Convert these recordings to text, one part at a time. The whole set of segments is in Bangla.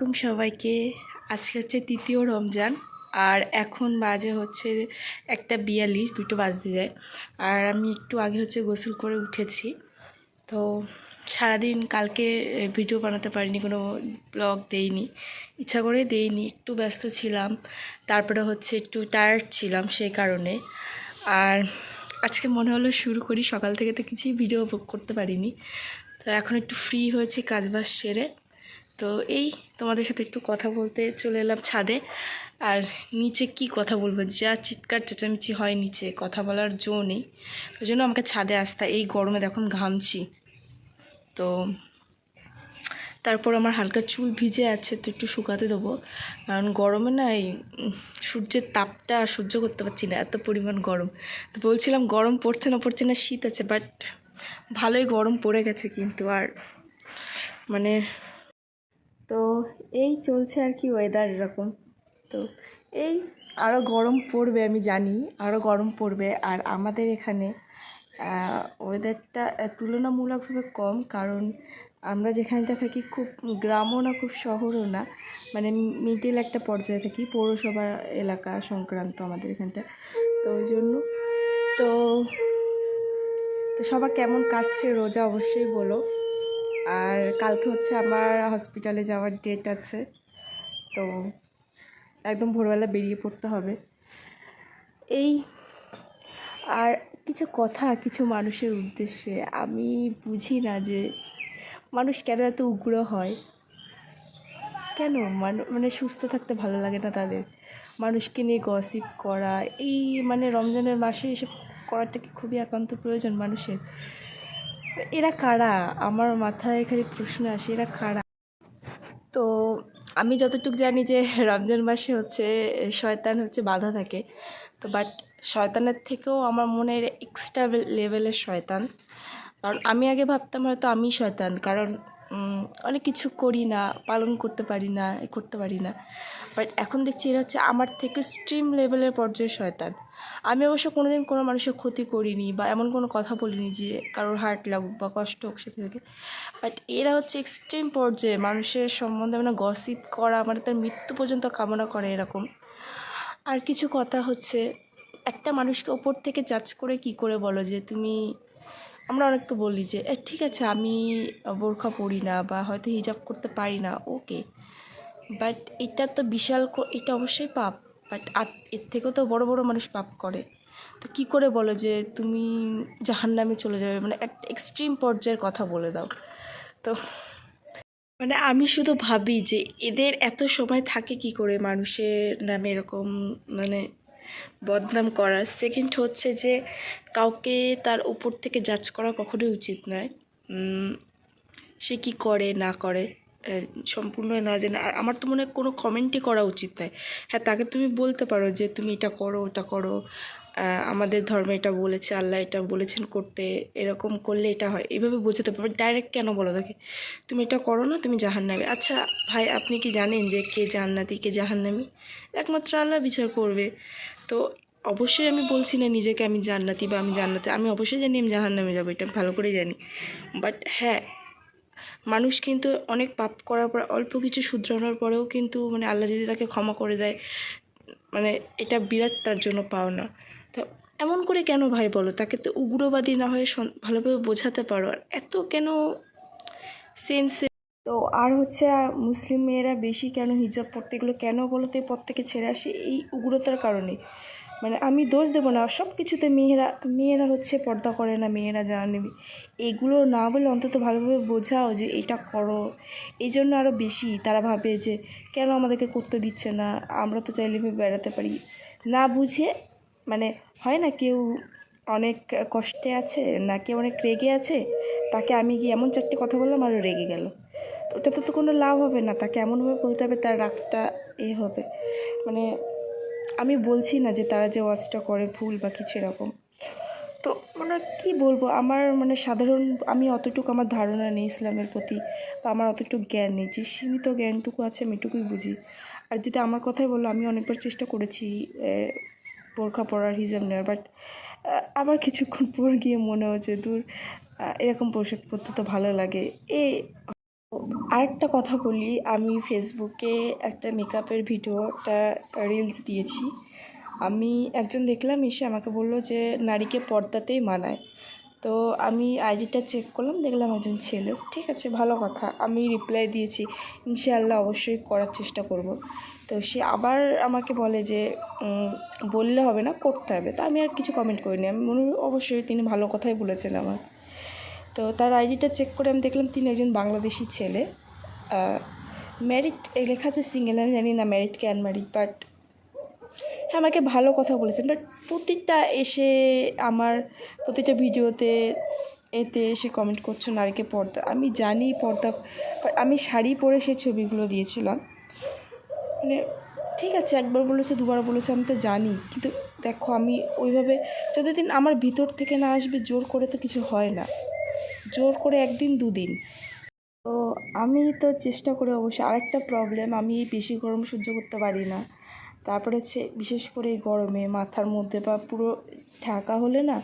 আলাইকুম সবাইকে। আজকে হচ্ছে তৃতীয় রমজান, আর এখন বাজে হচ্ছে একটা বিয়াল্লিশ, দুটো বাজতে যায়। আর আমি একটু আগে হচ্ছে গোসল করে উঠেছি। তো সারাদিন কালকে ভিডিও বানাতে পারিনি, কোনো ব্লগ দেইনি। ইচ্ছা করে দেইনি, একটু ব্যস্ত ছিলাম। তারপরে হচ্ছে একটু টায়ার্ড ছিলাম সেই কারণে। আর আজকে মনে হলো শুরু করি, সকাল থেকে তো কিছুই ভিডিও করতে পারিনি। তো এখন একটু ফ্রি হয়েছে কাজবাজ সেরে। তো এই তোমাদের সাথে একটু কথা বলতে চলে এলাম ছাদে। আর নিচে কি কথা বলব? যা চিৎকার চেঁচামেচি হয় নিচে, কথা বলার জো নেই। ওই জন্য আমাকে ছাদে আসতে, এই গরমে দেখুন ঘামছি। তো তারপর আমার হালকা চুল ভিজে আছে, তো একটু শুকাতে দেবো। কারণ গরমে না এই সূর্যের তাপটা সহ্য করতে পারছি না, এত পরিমাণ গরম। তো বলছিলাম গরম পড়ছে না পড়ছে না, শীত আছে বাট ভালোই গরম পড়ে গেছে কিন্তু আর মানে তো এই চলছে আর কি ওয়েদার এরকম। তো এই আরও গরম পড়বে আমি জানি আরও গরম পড়বে। আর আমাদের এখানে ওয়েদারটা তুলনামূলকভাবে কম কারণ আমরা যেখানটা থাকি খুব গ্রামও না, খুব শহরও না। মানে মিডিল একটা পর্যায়ে থাকি, পৌরসভা এলাকা সংক্রান্ত আমাদের এখানটা। তো ওই জন্য, তো তো সবার কেমন কাটছে রোজা অবশ্যই বলো। আর কালকে হচ্ছে আমার হসপিটালে যাওয়ার ডেট আছে। তো একদম ভোরবেলা বেরিয়ে পড়তে হবে। এই আর কিছু কথা কিছু মানুষের উদ্দেশ্যে। আমি বুঝি না যে মানুষ কেন এত উগ্র হয়? কেন? মানু সুস্থ থাকতে ভালো লাগে না তাদের? মানুষকে নিয়ে গসিপ করা, এই মানে রমজানের মাসে এসব করাটা কি খুবই একান্ত প্রয়োজন মানুষের? এরা কারা? আমার মাথায় খালি প্রশ্ন আসে, এরা কারা? তো আমি যতটুকু জানি যে রমজান মাসে হচ্ছে, শয়তান হচ্ছে বাধা থাকে। তো বাট শয়তানের থেকেও আমার মনে এক্সট্রা লেভেলের শয়তান। কারণ আমি আগে ভাবতাম হয়তো আমি শয়তান, কারণ অনেক কিছু করি না, পালন করতে পারি না করতে পারি না। বাট এখন দেখছি এরা হচ্ছে আমার থেকে স্ট্রিম লেভেলের পর্যায়ে শয়তান। আমি অবশ্য কোনোদিন কোনো মানুষের ক্ষতি করিনি বা এমন কোনো কথা বলিনি যে কারোর হার্ট লাগুক বা কষ্ট হোক সেটা থেকে। বাট এরা হচ্ছে এক্সট্রিম পর্যায়ে মানুষের সম্বন্ধে মানে গসিপ করা মানে তার মৃত্যু পর্যন্ত কামনা করে এরকম। আর কিছু কথা হচ্ছে, একটা মানুষকে ওপর থেকে জাজ করে কি করে বলো যে তুমি, আমরা অনেক তো বলি যে ঠিক আছে, আমি বোরখা পরি না বা হয়তো হিজাব করতে পারি না ওকে বাট এটা তো বিশাল এটা অবশ্যই পাপ। বাট আর এর থেকেও তো বড় বড় মানুষ পাপ করে। তো কি করে বলো যে তুমি জাহান্নামে চলে যাবে? মানে একটা এক্সট্রিম পর্যায়ের কথা বলে দাও। তো মানে আমি শুধু ভাবি যে এদের এত সময় থাকে কি করে মানুষের নামে এরকম মানে বদনাম করার সেকেন্ড হচ্ছে যে কাউকে তার উপর থেকে জাজ করা কখনোই উচিত নয়। সে কি করে, না করে। সম্পূর্ণ না জেনে। আর আমার তো মনে হয় কোনো কমেন্টই করা উচিত নয় হ্যাঁ তাকে তুমি বলতে পারো যে, তুমি এটা করো, ওটা করো। আমাদের ধর্মে এটা বলেছে, আল্লাহ এটা বলেছেন করতে। এরকম করলে এটা হয়। এভাবে বোঝাতে পারবে ডাইরেক্ট কেন বলো তাকে? তুমি এটা করো না, তুমি জাহান্নামে। আচ্ছা ভাই, আপনি কি জানেন যে, কে জান্নাতি, কে জাহান্নামি? একমাত্র আল্লাহ বিচার করবে। তো অবশ্যই আমি বলছি না, নিজেকে আমি জান্নাতি বা আমি জান্নাতি। আমি অবশ্যই জানি আমি জাহান্নামে যাব, এটা ভালো করেই জানি। বাট হ্যাঁ মানুষ কিন্তু অনেক পাপ করার পর, অল্প কিছু শুধরানোর পরেও কিন্তু মানে আল্লাহ যদি তাকে ক্ষমা করে দেয় মানে এটা বিরাট তার জন্য পাওনা। তো এমন করে কেন ভাই বলো? তাকে তো উগ্রবাদী না হয়ে ভালোভাবে বোঝাতে পারো। আর এত কেন সেন্সে তো আর হচ্ছে, মুসলিম মেয়েরা বেশি কেন হিজাব পড়তে এগুলো কেন বলো তো? পর থেকে ছেড়ে আসে এই উগ্রতার কারণে। মানে আমি দোষ দেবো না সব কিছুতে মেয়েরা মেয়েরা হচ্ছে পর্দা করে না, মেয়েরা জানা নেবে। এগুলো না বলে অন্তত ভালোভাবে বোঝাও যে এটা করো। এই জন্য আরও বেশি তারা ভাবে যে কেন আমাদেরকে করতে দিচ্ছে না, আমরা তো চাইলে বেড়াতে পারি। না বুঝে মানে হয় না কেউ অনেক কষ্টে আছে না কেউ অনেক রেগে আছে, তাকে আমি গিয়ে এমন চারটে কথা বললাম আরও রেগে গেল। ওটাতে তো কোনো লাভ হবে না, তাকে এমনভাবে বলতে হবে তার রাগটা এ হবে। মানে আমি বলছি না যে তারা যে ওয়াজটা করে ভুল বা কিছু এরকম। তো মানে কি বলব, আমার মানে সাধারণ, আমি অতটুকু আমার ধারণা নেই ইসলামের প্রতি, বা আমার অতটুকু জ্ঞান নেই। যে সীমিত জ্ঞানটুকু আছে আমি এটুকুই বুঝি। আর যদি আমার কথাই বলল, আমি অনেকবার চেষ্টা করেছি বোরখা পরার হিজাব নেওয়ার বাট আবার কিছুক্ষণ পর গিয়ে মনে হচ্ছে, দূর এরকম পোশাক পরতে তো ভালো লাগে। এ আরেকটা কথা বলি, আমি ফেসবুকে একটা মেকআপের ভিডিও একটা রিলস দিয়েছি। আমি একজন দেখলাম, এসে আমাকে বলল যে, নারীকে পর্দাতেই মানায়। তো আমি আইডিটা চেক করলাম, দেখলাম একজন ছেলে। ঠিক আছে, ভালো কথা। আমি রিপ্লাই দিয়েছি, ইনশাআল্লাহ অবশ্যই করার চেষ্টা করব। তো সে আবার আমাকে বলে যে বললে হবে না, করতে হবে। তো আমি আর কিছু কমেন্ট করিনি। আমি মনে অবশ্যই তিনি ভালো কথাই বলেছেন আমার। তো তার আইডিটা চেক করে আমি দেখলাম তিনি একজন বাংলাদেশি ছেলে। ম্যারিড লেখা আছে সিঙ্গেল আমি জানি না ম্যারিড কি আনম্যারিড বাট হ্যাঁ আমাকে ভালো কথা বলেছেন। বাট প্রতিটা এসে আমার, প্রতিটা ভিডিওতে এতে এসে কমেন্ট করছ নারীকে পর্দা। আমি জানি পর্দা আমি শাড়ি পরে সেই ছবিগুলো দিয়েছিলাম। মানে ঠিক আছে, একবার বলেছে, দুবার বলেছে, আমি তো জানি। কিন্তু দেখো, আমি ওইভাবে, যতদিন আমার ভিতর থেকে না আসবে, জোর করে তো কিছু হয় না। জোর করে একদিন, দুদিন। তো আমি তো চেষ্টা করে অবশ্যই আরেকটা প্রবলেম আমি এই বেশি গরম সহ্য করতে পারি না। তারপরে হচ্ছে বিশেষ করে এই গরমে মাথার মধ্যে বা পুরো ঢাকা হলে না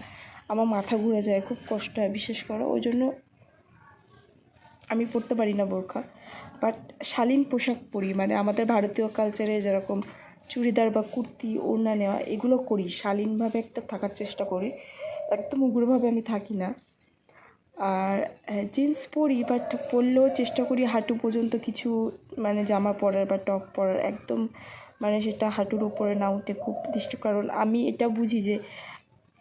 আমার মাথা ঘুরে যায়, খুব কষ্ট হয় বিশেষ করে। ওই জন্য আমি পরতে পারি না বোরখা। বাট শালীন পোশাক পরি মানে আমাদের ভারতীয় কালচারে যেরকম চুড়িদার বা কুর্তি, ওড়না নেওয়া, এগুলো করি। শালীনভাবে একটা থাকার চেষ্টা করি, একদম উগ্রভাবে আমি থাকি না। আর জিন্স পরি বাট পরলেও চেষ্টা করি হাঁটু পর্যন্ত কিছু মানে জামা পরার বা টপ পরার। একদম মানে সেটা হাঁটুর উপরে না উঠে খুব দৃষ্টি, কারণ আমি এটা বুঝি যে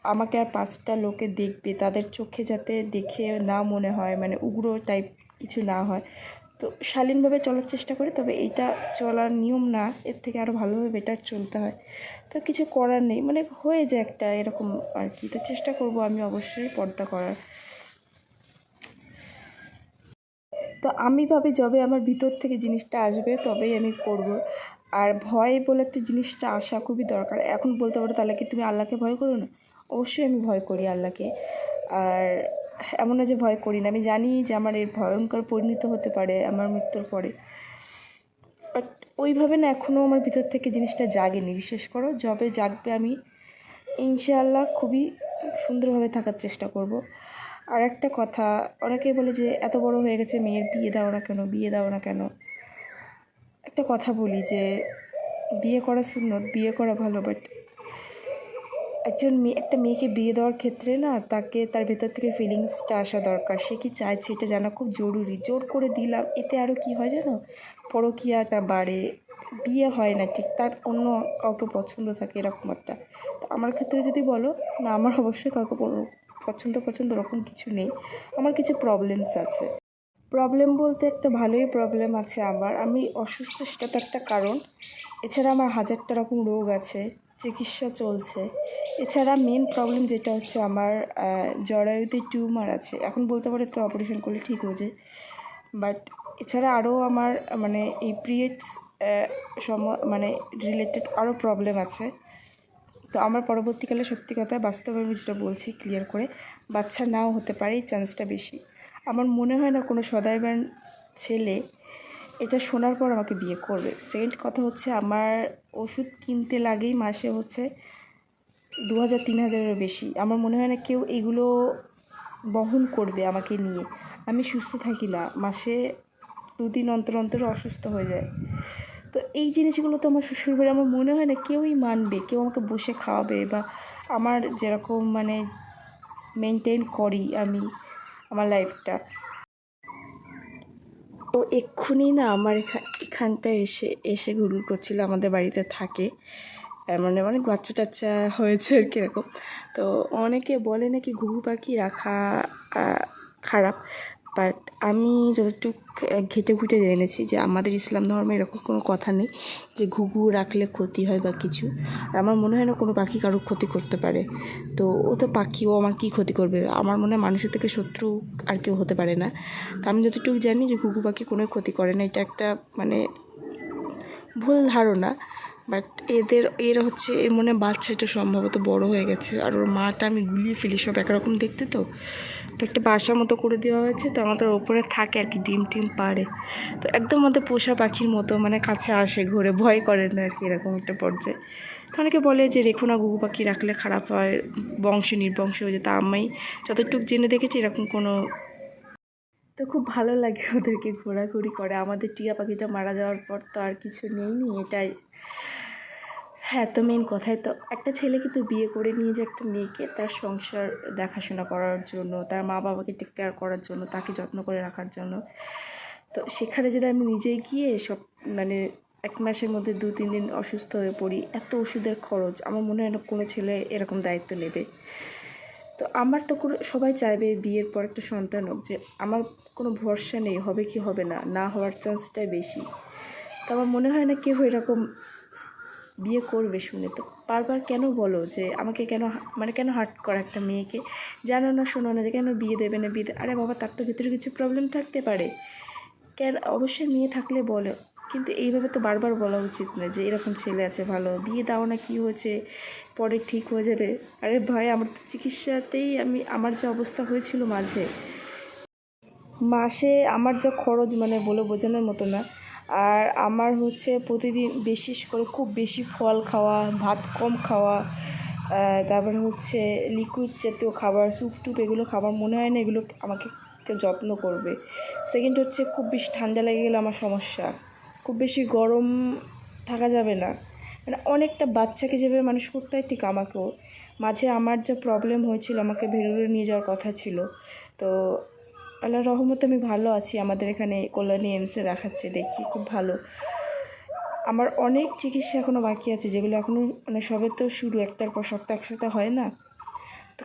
আমাকে আর পাঁচটা লোকে দেখবে, তাদের চোখে যাতে দেখে না মনে হয় মানে উগ্র টাইপ কিছু না হয়। তো শালীনভাবে চলার চেষ্টা করি, তবে এটা চলার নিয়ম না, এর থেকে আরও ভালোভাবে বেটার চলতে হয়। তো কিছু করার নেই মানে হয়ে যায় একটা এরকম আর কি। তো চেষ্টা করব আমি অবশ্যই পর্দা করার। তো আমি ভাবি যবে আমার ভিতর থেকে জিনিসটা আসবে তবেই আমি করব। আর ভয় বলে একটা জিনিসটা আসা খুবই দরকার। এখন বলতে পারো তাহলে কি তুমি আল্লাহকে ভয় করো না? অবশ্যই আমি ভয় করি আল্লাহকে। আর এমন না যে ভয় করি না। আমি জানি যে আমার এর ভয়ঙ্কর পরিণত হতে পারে আমার মৃত্যুর পরে। বাট ওইভাবে না এখনও আমার ভিতর থেকে জিনিসটা জাগেনি। বিশেষ করো যবে জাগবে আমি, ইনশাআল্লাহ খুবই সুন্দরভাবে থাকার চেষ্টা করব। আর একটা কথা, অনেকেই বলে যে এত বড় হয়ে গেছে মেয়ের বিয়ে দাও না কেন, বিয়ে দাও না কেন? একটা কথা বলি যে, বিয়ে করা সুন্নত, বিয়ে করা ভালো বাট একজন মেয়ে, একটা মেয়েকে বিয়ে দেওয়ার ক্ষেত্রে না, তাকে, তার ভেতর থেকে ফিলিংসটা আসা দরকার। সে কি চাইছে এটা জানা খুব জরুরি। জোর করে দিলাম, এতে আরও কি হয় জানো? পরকীয়াটা বাড়ে, বিয়ে হয় না, ঠিক তার অন্য কাউকে পছন্দ থাকে এরকম একটা। তো আমার ক্ষেত্রে যদি বলো, না, আমার অবশ্যই কাউকে পছন্দ পছন্দ ওরকম কিছু নেই। আমার কিছু প্রবলেমস আছে। প্রবলেম বলতে একটা ভালোই প্রবলেম আছে আমার। আমি অসুস্থ, সেটা তো একটা কারণ। এছাড়া আমার হাজারটা রকম রোগ আছে, চিকিৎসা চলছে। এছাড়া মেন প্রবলেম যেটা হচ্ছে আমার জরায়ুতে টিউমার আছে। এখন বলতে পারে তো অপারেশন করলে ঠিক হয়ে যায়। বাট এছাড়া আরও আমার মানে এই পিরিয়ডস সম মানে রিলেটেড আরও প্রবলেম আছে। তো আমার পরবর্তীকালে সত্যি কথা বাস্তবে আমি যেটা বলছি ক্লিয়ার করে, বাচ্চা নাও হতে পারে চান্সটা বেশি। আমার মনে হয় না কোনো সদাইবান ছেলে এটা শোনার পর আমাকে বিয়ে করবে। সেকেন্ড কথা হচ্ছে আমার ওষুধ কিনতে লাগেই মাসে হচ্ছে দু হাজার তিন হাজারেরও বেশি। আমার মনে হয় না কেউ এগুলো বহন করবে আমাকে নিয়ে। আমি সুস্থ থাকি না। মাসে দুদিন অন্তর অন্তর অসুস্থ হয়ে যায়। তো এই জিনিসগুলো তো আমার শ্বশুরবাড়ি আমার মনে হয় না কেউই মানবে। কেউ আমাকে বসে খাওয়াবে বা আমার যেরকম মানে মেনটেন করি আমি আমার লাইফটা তো এক্ষুনি না আমার এখা- এখানটা এসে এসে ঘুরঘুর করছিল, আমাদের বাড়িতে থাকে। মানে অনেক বাচ্চা টাচ্চা হয়েছে আর কি এরকম। তো অনেকে বলে নাকি ঘুঘু পাখি রাখা খারাপ বাট আমি যতটুক ঘেটে ঘুটে জেনেছি যে আমাদের ইসলাম ধর্মে এরকম কোনো কথা নেই যে ঘুঘু রাখলে ক্ষতি হয় বা কিছু। আর আমার মনে হয় না কোনো পাখি কারোর ক্ষতি করতে পারে। তো ও তো পাখি, ও আমার কী ক্ষতি করবে? আমার মনে হয় মানুষের থেকে শত্রু আর কেউ হতে পারে না। তো আমি যতটুকু জানি যে ঘুঘু পাখি কোনো ক্ষতি করে না। এটা একটা মানে ভুল ধারণা। বাট এদের, এর হচ্ছে, এর মনে বাচ্চাটা সম্ভবত বড় হয়ে গেছে। আর ওর মাটা আমি গুলিয়ে ফেলি সব একরকম দেখতে তো। তো একটা বাসা মতো করে দেওয়া হয়েছে, তো আমাদের ওপরে থাকে আর কি ডিম টিম পারে তো একদম আমাদের পোষা পাখির মতো মানে কাছে আসে, ঘুরে, ভয় করে না আর কি, এরকম একটা পর্যায়ে। তো অনেকে বলে যে রেখো না ঘুঘু পাখি রাখলে খারাপ হয়, বংশ নির্বংশ হয়ে যেত। আমি যতটুকু জেনে দেখেছি এরকম কোনো তো খুব ভালো লাগে ওদেরকে ঘোরাঘুরি করে। আমাদের টিয়া পাখিটা মারা যাওয়ার পর তো আর কিছু নেই, এটাই। হ্যাঁ তো মেন কথাই তো, একটা ছেলে কিন্তু বিয়ে করে নিয়ে যে একটা মেয়েকে তার সংসার দেখাশোনা করার জন্য, তার মা বাবাকে টেক কেয়ার করার জন্য, তাকে যত্ন করে রাখার জন্য, তো সেখানে যদি আমি নিজেই গিয়ে সব মানে এক মাসের মধ্যে দু, তিন দিন অসুস্থ হয়ে পড়ি, এত ওষুধের খরচ, আমার মনে হয় না কোনো ছেলে এরকম দায়িত্ব নেবে। তো আমার তো কোনো, সবাই চাইবে বিয়ের পর একটা সন্তান হোক যে, আমার কোনো ভরসা নেই, হবে কি হবে না না হওয়ার চান্সটাই বেশি। তো আমার মনে হয় না কেউ এরকম বিয়ে করবে শুনে। তো বারবার কেন বলো যে আমাকে কেন মানে কেন হার্ট করা একটা মেয়েকে? জানো না, শোনো না যে কেন বিয়ে দেবে না বিয়ে আরে বাবা, তার তো ভিতরে কিছু প্রবলেম থাকতে পারে। কেন, অবশ্যই মেয়ে থাকলে বলো। কিন্তু এইভাবে তো বারবার বলা উচিত না যে এরকম ছেলে আছে ভালো। বিয়ে দাও না, কী হয়েছে? পরে ঠিক হয়ে যাবে। আরে ভাই, আমার তো চিকিৎসাতেই আমি, আমার যে অবস্থা হয়েছিল মাঝে মাসে আমার যা খরচ মানে বলে বোঝানোর মতো না। আর আমার হচ্ছে প্রতিদিন বিশেষ করে খুব বেশি ফল খাওয়া, ভাত কম খাওয়া তারপরে হচ্ছে লিকুইড জাতীয় খাবার স্যুপ টুপ এগুলো খাবার মনে হয় না, এগুলো আমাকে যত্ন করবে। সেকেন্ড হচ্ছে খুব বেশি ঠান্ডা লেগে গেলে আমার সমস্যা। খুব বেশি গরম থাকা যাবে না। মানে অনেকটা বাচ্চাকে যেভাবে মানুষ করতে হয় ঠিক আমাকেও। মাঝে আমার যা প্রবলেম হয়েছিল, আমাকে ভেলুরে নিয়ে যাওয়ার কথা ছিল। তো আল্লাহ রহমতে আমি ভালো আছি। আমাদের এখানে কল্যাণী এমসে দেখাচ্ছে, দেখি, খুব ভালো। আমার অনেক চিকিৎসা এখনও বাকি আছে, যেগুলো এখনও মানে সবে তো শুরু, একটার পর সপ্তাহ একসাথে হয় না। তো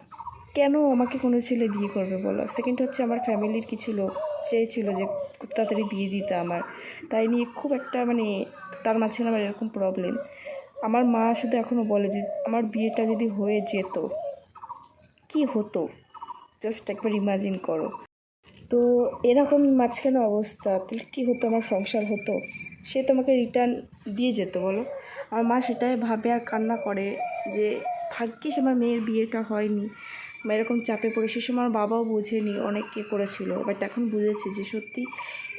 কেন আমাকে কোনো ছেলে বিয়ে করবে বলো? সেকেন্ড হচ্ছে আমার ফ্যামিলির কিছু লোক চেয়েছিল যে খুব তাড়াতাড়ি বিয়ে দিতে আমার। তাই নিয়ে খুব একটা মানে তার মাঝখানে আমার এরকম প্রবলেম আমার মা শুধু এখনও বলে যে, আমার বিয়েটা যদি হয়ে যেত, কি হতো? জাস্ট একবার ইমাজিন করো। তো এরকম মাঝখানে অবস্থা, তাহলে কী হতো, আমার সংসার হতো? সে তোমাকে রিটার্ন দিয়ে যেত, বলো। আমার মা সেটাই ভাবে আর কান্না করে যে, ভাগ্যিস আমার মেয়ের বিয়েটা হয়নি। বা এরকম চাপে পড়ে, সে সময় আমার বাবাও বুঝেনি অনেককে করেছিল। বাট এখন বুঝেছে যে, সত্যি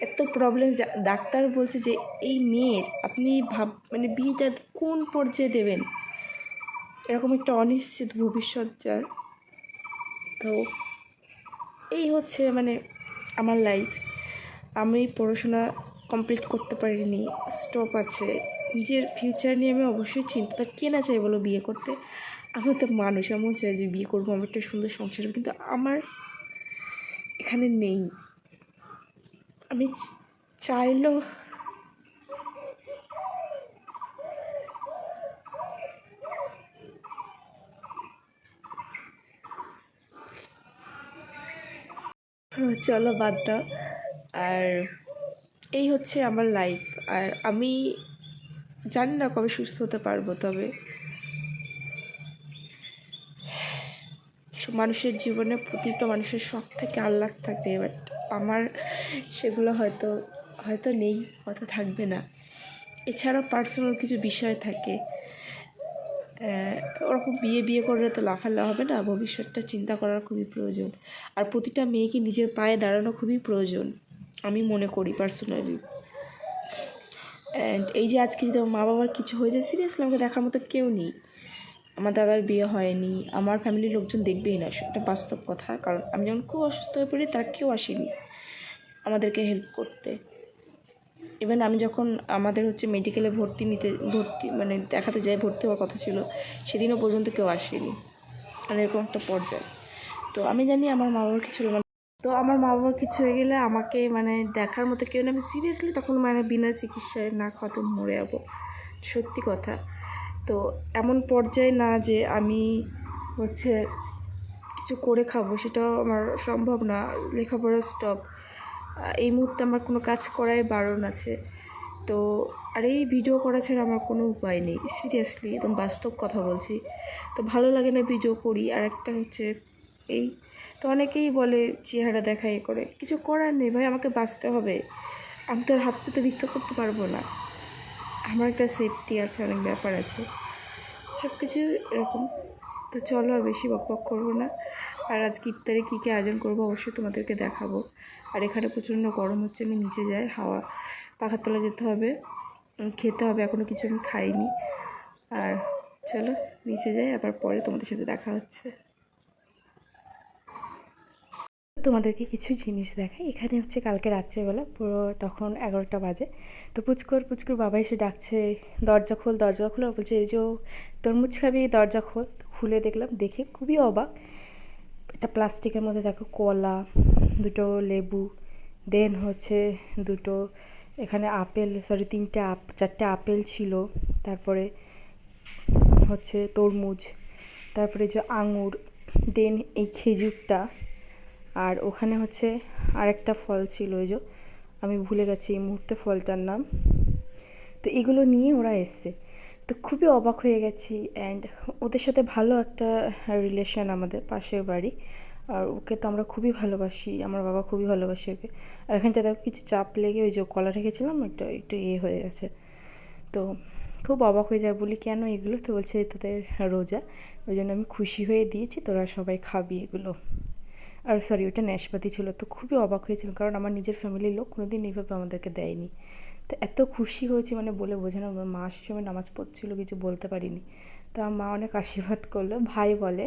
এত প্রবলেম ডাক্তার বলছে যে, এই মেয়ের আপনি ভাব মানে বিয়েটা কোন পর্যায়ে দেবেন? এরকম একটা অনিশ্চিত ভবিষ্যৎ, যার। তো এই হচ্ছে মানে আমার লাইফ আমি পড়াশোনা কমপ্লিট করতে পারিনি স্টপ আছে নিজের ফিউচার নিয়ে আমি অবশ্যই চিন্তা কে না চাই বলো বিয়ে করতে আমি তো মানুষ এমন চাই যে বিয়ে করব, আমার একটা সুন্দর সংসার। কিন্তু আমার এখানে নেই আমি চাইলেও চলো বাদ দাও। আর এই হচ্ছে আমার লাইফ আর আমি জানি না কবে সুস্থ হতে পারব, তবে মানুষের জীবনে প্রতিটা মানুষের শখ থেকে আল্লাহ থাকে বাট আমার সেগুলো হয়তো হয়তো নেই, হয়তো থাকবে না। এছাড়াও পার্সোনাল কিছু বিষয় থাকে। ওরকম বিয়ে বিয়ে করলে তো লাফাল্লা হবে না, ভবিষ্যৎটা চিন্তা করার খুবই প্রয়োজন। আর প্রতিটা মেয়েকে নিজের পায়ে দাঁড়ানো খুবই প্রয়োজন, আমি মনে করি পার্সোনালি অ্যান্ড এই যে আজকে যদি মা বাবার কিছু হয়ে যায় সিরিয়াসলি আমাকে দেখার মতো কেউ নেই। আমার দাদার বিয়ে হয়নি, আমার ফ্যামিলির লোকজন দেখবেই না এটা বাস্তব কথা। কারণ আমি যখন খুব অসুস্থ হয়ে পড়ি, তার কেউ আসেনি আমাদেরকে হেল্প করতে। ইভেন আমি যখন আমাদের হচ্ছে মেডিকেলে ভর্তি নিতে, ভর্তি মানে দেখাতে যাই, ভর্তি হওয়ার কথা ছিল, সেদিনও পর্যন্ত কেউ আসেনি। মানে এরকম একটা পর্যায়ে। তো আমি জানি আমার মা বাবার কিছু হলো তো আমার মা বাবার কিছু হয়ে গেলে আমাকে মানে দেখার মতো কেউ না। আমি সিরিয়াসলি তখন মানে বিনা চিকিৎসায় না খাওয়াতে মরে যাব। সত্যি কথা। তো এমন পর্যায়ে না যে আমি হচ্ছে কিছু করে খাব, সেটাও আমার সম্ভব না। লেখাপড়া স্টপ এই মুহূর্তে আমার কোনো কাজ করাই বারণ আছে। তো, আর এই ভিডিও করা ছাড়া আমার কোনো উপায় নেই। সিরিয়াসলি একদম বাস্তব কথা বলছি। তো ভালো লাগে না ভিডিও করি। আর একটা হচ্ছে এই, তো অনেকেই বলে চেহারা দেখা এ করে। কিছু করার নেই। ভাই, আমাকে বাঁচতে হবে। আমি তো আর হাত পেতে ভিক্ষা করতে পারব না। আমার একটা সেফটি আছে, অনেক ব্যাপার আছে। সব কিছু এরকম। তো চলো আর বেশি বকবক করব না। আর আজকে ইফতারে কী কী আয়োজন করব অবশ্যই তোমাদেরকে দেখাবো। আর এখানে প্রচণ্ড গরম হচ্ছে, আমি নিচে যাই, হাওয়া, পাখার তলা যেতে হবে খেতে হবে এখনও কিছু আমি খাইনি। আর চলো, নিচে যাই, আবার পরে তোমাদের সাথে দেখা হচ্ছে। তোমাদেরকে কিছু জিনিস দেখাই, এখানে হচ্ছে কালকে রাত্রেবেলা, পুরো তখন এগারোটা বাজে। তো পুচকুর পুচকুর বাবা এসে ডাকছে, দরজা খোল দরজা খোল বলছে, এই যে তরমুজ খাবি দরজা খোল। খুলে দেখলাম, দেখে খুবই অবাক। একটা প্লাস্টিকের মধ্যে দেখো কলা, দুটো লেবু দেন হচ্ছে দুটো, এখানে আপেল সরি তিনটে আপ, চারটে আপেল ছিল, তারপরে হচ্ছে তরমুজ, তারপরে যে আঙুর দেন এই খেজুরটা, আর ওখানে হচ্ছে আরেকটা ফল ছিল ওই যে আমি ভুলে গেছি এই মুহূর্তে ফলটার নাম। তো এগুলো নিয়ে ওরা এসছে। তো খুবই অবাক হয়ে গেছি অ্যান্ড ওদের সাথে ভালো একটা রিলেশন আমাদের পাশের বাড়ি। আর ওকে তো আমরা খুবই ভালোবাসি, আমার বাবা খুবই ভালোবাসে ওকে। আর এখানটা দেখো কিছু চাপ লেগে ওই যে কলা রেখেছিলাম একটা একটু ইয়ে হয়ে গেছে। তো খুব অবাক হয়ে যায়, বলি, কেন এগুলো? তো বলছে তোদের রোজা। ওই জন্য আমি খুশি হয়ে দিয়েছি, তোরা সবাই খাবি এগুলো। আর সরি ওটা ন্যাশপাতি ছিল, তো খুবই অবাক হয়েছিলাম, কারণ আমার নিজের ফ্যামিলির লোক কোনো দিন এইভাবে আমাদেরকে দেয়নি। তো এত খুশি হয়েছি মানে বলে বোঝানো মা সে সময় নামাজ পড়ছিল, কিছু বলতে পারিনি। তো আমার মা অনেক আশীর্বাদ করল, ভাই বলে।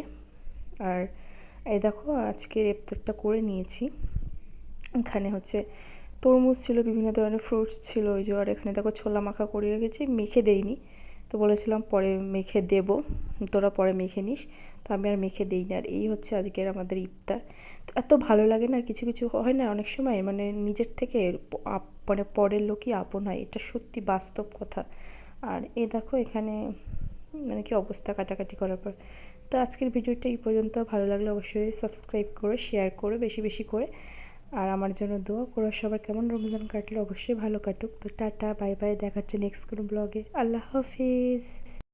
আর এই দেখো, আজকে ইফতারটা করে নিয়েছি। এখানে হচ্ছে তরমুজ ছিল, বিভিন্ন ধরনের ফ্রুটস ছিল, ওই যে আর এখানে দেখো ছোলা মাখা করে রেখেছি, মেখে দেইনি। তো বলেছিলাম পরে মেখে দেব, তোরা পরে মেখে নিস। তো আমি আর মেখে দিই না আর, এই হচ্ছে আজকের আমাদের ইফতার। এত ভালো লাগে না, কিছু কিছু হয় না অনেক সময় মানে নিজের থেকে মানে পরের লোকই আপন হয়, এটা সত্যি বাস্তব কথা। আর এ দেখো এখানে মানে কি অবস্থা কাটাকাটি করার পর। তো আজকের ভিডিওটা এই পর্যন্ত, ভালো লাগলে অবশ্যই সাবস্ক্রাইব করে শেয়ার করে, বেশি বেশি করে। আর আমার জন্য দোয়া করো, সবার কেমন রমজান কাটলো অবশ্যই ভালো কাটুক। তো টাটা, বাই বাই, দেখাচ্ছে নেক্সট কোনো ব্লগে আল্লাহ হাফিজ।